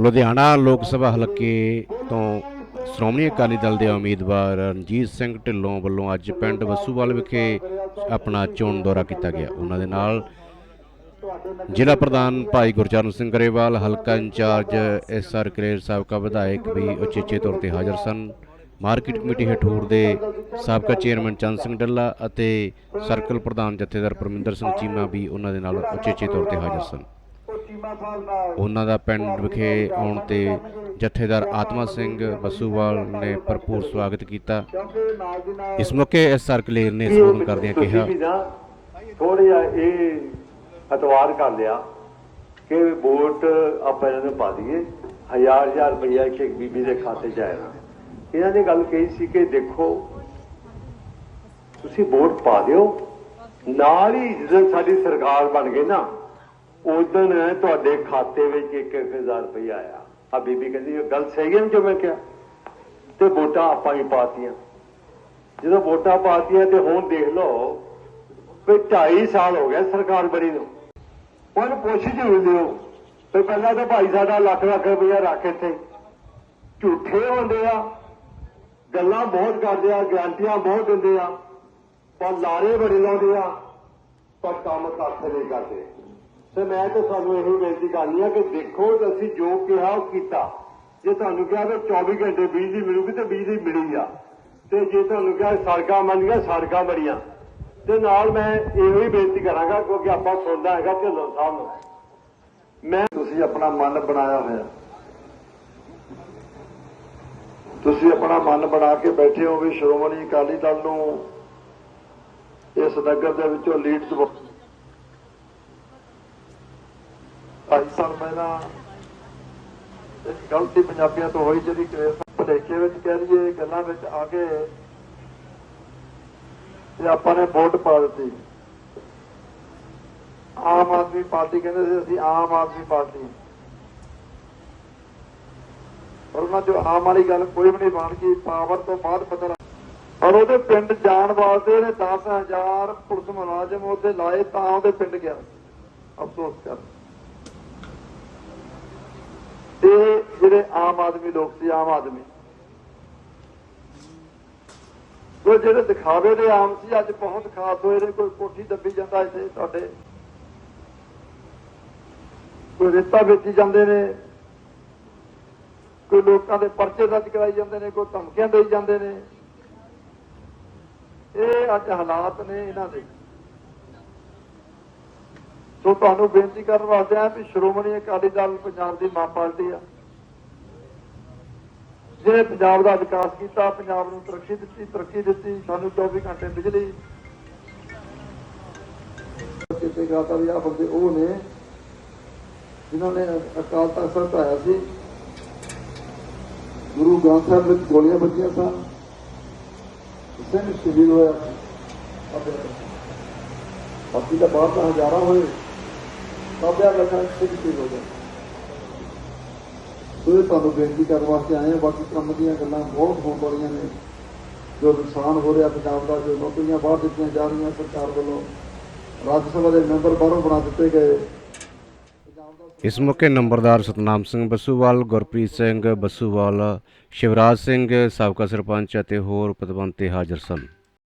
ਲੁਧਿਆਣਾ ਲੋਕ ਸਭਾ ਹਲਕੇ ਤੋਂ ਸ਼੍ਰੋਮਣੀ ਅਕਾਲੀ ਦਲ ਦੇ ਉਮੀਦਵਾਰ ਰਣਜੀਤ ਸਿੰਘ ਢਿੱਲੋਂ ਵੱਲੋਂ ਅੱਜ ਪਿੰਡ ਵਸੂਵਾਲ ਵਿਖੇ ਆਪਣਾ ਚੋਣ ਦੌਰਾ ਕੀਤਾ ਗਿਆ। ਉਹਨਾਂ ਦੇ ਨਾਲ ਜ਼ਿਲ੍ਹਾ ਪ੍ਰਧਾਨ ਭਾਈ ਗੁਰਚਰਨ ਸਿੰਘ ਗਰੇਵਾਲ, ਹਲਕਾ ਇੰਚਾਰਜ ਐਸ ਆਰ ਕਲੇਰ ਸਾਬਕਾ ਵਿਧਾਇਕ ਵੀ ਉਚੇਚੇ ਤੌਰ ਤੇ ਹਾਜ਼ਰ ਸਨ। ਮਾਰਕੀਟ ਕਮੇਟੀ ਹਠੂਰ ਦੇ ਸਾਬਕਾ ਚੇਅਰਮੈਨ ਚੰਦ ਸਿੰਘ ਡੱਲਾ ਅਤੇ ਸਰਕਲ ਪ੍ਰਧਾਨ ਜਥੇਦਾਰ ਪਰਮਿੰਦਰ ਸਿੰਘ ਚੀਮਾ ਵੀ ਉਹਨਾਂ ਦੇ ਨਾਲ ਉਚੇਚੇ ਤੌਰ ਤੇ ਹਾਜ਼ਰ ਸਨ। ਉਹਨਾਂ ਦਾ ਪਿੰਡ ਵਿਖੇ ਆਉਣ ਤੇ ਜਥੇਦਾਰ ਆਤਮਾ ਸਿੰਘ ਬਸੂਵਾਲ ਨੇ ਭਰਪੂਰ ਸਵਾਗਤ ਕੀਤਾ। ਇਸ ਮੌਕੇ ਐਸ ਆਰ ਕਲੇਰ ਨੇ ਸੰਬੋਧਨ ਕਰਦਿਆਂ ਕਿਹਾ। ਥੋੜਾ ਜਿਹਾ ਇਹ ਅਤਵਾਰ ਕਰ ਲਿਆ ਕਿ ਵੋਟ ਆਪਾਂ ਇਹਨਾਂ ਨੂੰ ਪਾ ਦਈਏ। ਹਜ਼ਾਰ ਹਜ਼ਾਰ ਰੁਪਈਆ ਇੱਕ ਬੀਬੀ ਦੇ ਖਾਤੇ 'ਚ ਆਏਗਾ। ਇਹਨਾਂ ਨੇ ਗੱਲ ਕਹੀ ਸੀ ਕਿ ਦੇਖੋ ਤੁਸੀਂ ਵੋਟ ਪਾ ਦਿਓ। ਨਾਲ ਹੀ ਜਦੋਂ ਸਾਡੀ ਸਰਕਾਰ ਬਣ ਗਈ ਨਾ ਉਦੋਂ ਤੁਹਾਡੇ ਖਾਤੇ ਵਿੱਚ ਇੱਕ ਇੱਕ ਹਜ਼ਾਰ ਰੁਪਈਆ ਆਇਆ। ਆ ਬੀਬੀ ਕਹਿੰਦੀ, ਇਹ ਗੱਲ ਸਹੀ ਹੈ ਜੋ ਮੈਂ ਕਿਹਾ? ਤੇ ਵੋਟਾਂ ਆਪਾਂ ਹੀ ਪਾਤੀਆਂ। ਜਦੋਂ ਵੋਟਾਂ ਪਾਤੀਆਂ ਤੇ ਹੁਣ ਦੇਖ ਲਓ, ਵੀ 2.5 ਸਾਲ ਹੋ ਗਏ ਸਰਕਾਰ ਬਣੀ ਨੂੰ। ਹੁਣ ਪੁੱਛ ਜੂ ਲਿਓ ਤੇ ਪਹਿਲਾਂ ਤਾਂ ਭਾਈ ਸਾਡਾ ਲੱਖ ਲੱਖ ਰੁਪਇਆ ਰੱਖ ਇੱਥੇ। ਝੂਠੇ ਹੁੰਦੇ ਆ। ਗੱਲਾਂ ਬਹੁਤ ਕਰਦੇ ਆ, ਗਰੰਟੀਆਂ ਬਹੁਤ ਦਿੰਦੇ ਆ। ਪਰ ਲਾਰੇ ਬੜੇ ਲਾਉਂਦੇ ਆ। ਪਰ ਕੰਮ ਕੱਖ ਨਹੀਂ ਕਰਦੇ। ਤੇ ਮੈਂ ਤਾਂ ਤੁਹਾਨੂੰ ਇਹੀ ਬੇਨਤੀ ਕਰਨੀ ਆ ਕਿ ਦੇਖੋ ਅਸੀਂ ਜੋ ਕਿਹਾ ਉਹ ਕੀਤਾ। ਜੇ ਤੁਹਾਨੂੰ ਕਿਹਾ ਕਿ 24 ਘੰਟੇ ਬਿਜਲੀ ਮਿਲੂਗੀ ਤੇ ਬਿਜਲੀ ਮਿਲੀ ਆ। ਤੇ ਜੇ ਤੁਹਾਨੂੰ ਕਿਹਾ ਸੜਕਾਂ ਬਣੀਆਂ ਸੜਕਾਂ ਬਣੀਆਂ। ਤੇ ਨਾਲ ਮੈਂ ਇਹੋ ਹੀ ਬੇਨਤੀ ਕਰਾਂਗਾ, ਕਿਉਂਕਿ ਆਪਾਂ ਸੁਣਦਾ ਹੈਗਾ ਢਿੱਲੋਂ ਸਾਹਿਬ ਨੂੰ। ਮੈਂ ਤੁਸੀਂ ਆਪਣਾ ਮਨ ਬਣਾਇਆ ਹੋਇਆ। ਤੁਸੀਂ ਆਪਣਾ ਮਨ ਬਣਾ ਕੇ ਬੈਠੇ ਹੋ ਵੀ ਸ਼੍ਰੋਮਣੀ ਅਕਾਲੀ ਦਲ ਨੂੰ ਇਸ ਨਗਰ ਦੇ ਵਿੱਚੋਂ ਲੀਡ ਦਵਾ ਢਾਈ ਸਾਲ ਪਹਿਲਾਂ ਇੱਕ ਗਲਤੀ ਪੰਜਾਬੀਆਂ ਤੋਂ ਹੋਈ ਜਿਹੜੀ ਕਿ ਭਲੇਖੇ ਵਿੱਚ ਕਹਿ ਲਈਏ ਗੱਲਾਂ ਵਿੱਚ ਆ ਕੇ ਤੇ ਆਪਾਂ ਨੇ ਵੋਟ ਪਾ ਦਿੱਤੀ। ਆਮ ਆਦਮੀ ਪਾਰਟੀ ਕਹਿੰਦੇ ਸੀ, ਅਸੀਂ ਆਮ ਆਦਮੀ ਪਾਰਟੀ। ਪਰ ਉਹਨਾਂ ਜੋ ਆਮ ਵਾਲੀ ਗੱਲ ਕੋਈ ਵੀ ਨਹੀਂ ਬਣ ਗਈ, ਪਾਵਰ ਤੋਂ ਬਾਅਦ ਪਤਾ ਔਰ ਉਹਦੇ ਪਿੰਡ ਜਾਣ ਵਾਸਤੇ ਨੇ 10000 ਪੁਲਿਸ ਮੁਲਾਜ਼ਮ ਉਹਦੇ ਲਾਏ ਤਾਂ ਉਹਦੇ ਪਿੰਡ ਗਿਆ। ਅਫਸੋਸ ਕਰ। ਤੇ ਜਿਹੜੇ ਆਮ ਆਦਮੀ ਲੋਕ ਸੀ, ਆਮ ਆਦਮੀ। ਉਹ ਜਿਹੜੇ ਦਿਖਾਵੇ ਦੇ ਆਮ ਸੀ, ਅੱਜ ਬਹੁਤ ਖਾਸ ਹੋਏ ਨੇ, ਕੋਈ ਕੋਠੀ ਦੱਬੀ ਜਾਂਦਾ ਇੱਥੇ ਤੁਹਾਡੇ ਕੋਈ ਰੇਤਾ ਵੇਚੀ ਜਾਂਦੇ ਨੇ। ਕੋਈ ਲੋਕਾਂ ਦੇ ਪਰਚੇ ਦਰਜ ਕਰਾਈ ਜਾਂਦੇ ਨੇ, ਕੋਈ ਧਮਕੀਆਂ ਦੇਈ ਜਾਂਦੇ ਨੇ। ਇਹ ਅੱਜ ਹਾਲਾਤ ਨੇ ਇਹਨਾਂ ਦੇ। ਸੋ ਤੁਹਾਨੂੰ ਬੇਨਤੀ ਕਰਨ ਵਾਸਤੇ ਆ ਵੀ ਸ਼੍ਰੋਮਣੀ ਅਕਾਲੀ ਦਲ ਪੰਜਾਬ ਦੀ ਮਾਂ ਪਾਰਟੀ ਆ। ਜਿਹਨੇ ਪੰਜਾਬ ਦਾ ਵਿਕਾਸ ਕੀਤਾ, ਪੰਜਾਬ ਨੂੰ ਤਰੱਕੀ ਦਿੱਤੀ ਤਰੱਕੀ ਦਿੱਤੀ, ਸਾਨੂੰ 24 ਘੰਟੇ ਬਿਜਲੀ। ਕਿਤੇ ਗਾਤਾ ਵੀ ਆ ਬੰਦੇ ਉਹ ਨੇ, ਜਿਨ੍ਹਾਂ ਨੇ ਅਕਾਲ ਤਖਤ ਸਾਹਿਬ ਢਾਇਆ ਸੀ। ਗੁਰੂ ਗ੍ਰੰਥ ਸਾਹਿਬ ਵਿੱਚ ਗੋਲੀਆਂ ਵੱਜੀਆਂ ਸਨ। ਸਿੰਘ ਸ਼ਹੀਦ ਹੋਇਆ ਬਾਕੀ ਦਾ ਬਾਹਰ ਤਾਂ ਹਜ਼ਾਰਾਂ ਹੋਏ। ਸਾਬਿਆ ਲੱਖਾਂ ਸਿੰਘ ਹੋ ਗਏ ਸੋ ਇਹ ਤੁਹਾਨੂੰ ਬੇਨਤੀ ਕਰਨ ਵਾਸਤੇ ਆਏ ਹਾਂ, ਬਾਕੀ ਕੰਮ ਦੀਆਂ ਗੱਲਾਂ ਬਹੁਤ ਹੋਣ ਵਾਲੀਆਂ ਨੇ। ਜੋ ਨੁਕਸਾਨ ਹੋ ਰਿਹਾ ਪੰਜਾਬ ਦਾ, ਜੋ ਨੌਕਰੀਆਂ ਬਾਹਰ ਦਿੱਤੀਆਂ ਜਾ ਰਹੀਆਂ ਸਰਕਾਰ ਵੱਲੋਂ, ਰਾਜ ਸਭਾ ਦੇ ਮੈਂਬਰ ਬਾਹਰੋਂ ਬਣਾ ਦਿੱਤੇ ਗਏ। ਇਸ ਮੌਕੇ ਨੰਬਰਦਾਰ ਸਤਨਾਮ ਸਿੰਘ ਬੱਸੂਵਾਲ, ਗੁਰਪ੍ਰੀਤ ਸਿੰਘ ਬੱਸੂਵਾਲ, ਸ਼ਿਵਰਾਜ ਸਿੰਘ, ਸਾਬਕਾ ਸਰਪੰਚ ਅਤੇ ਹੋਰ ਪਤਵੰਤੇ ਹਾਜ਼ਰ ਸਨ।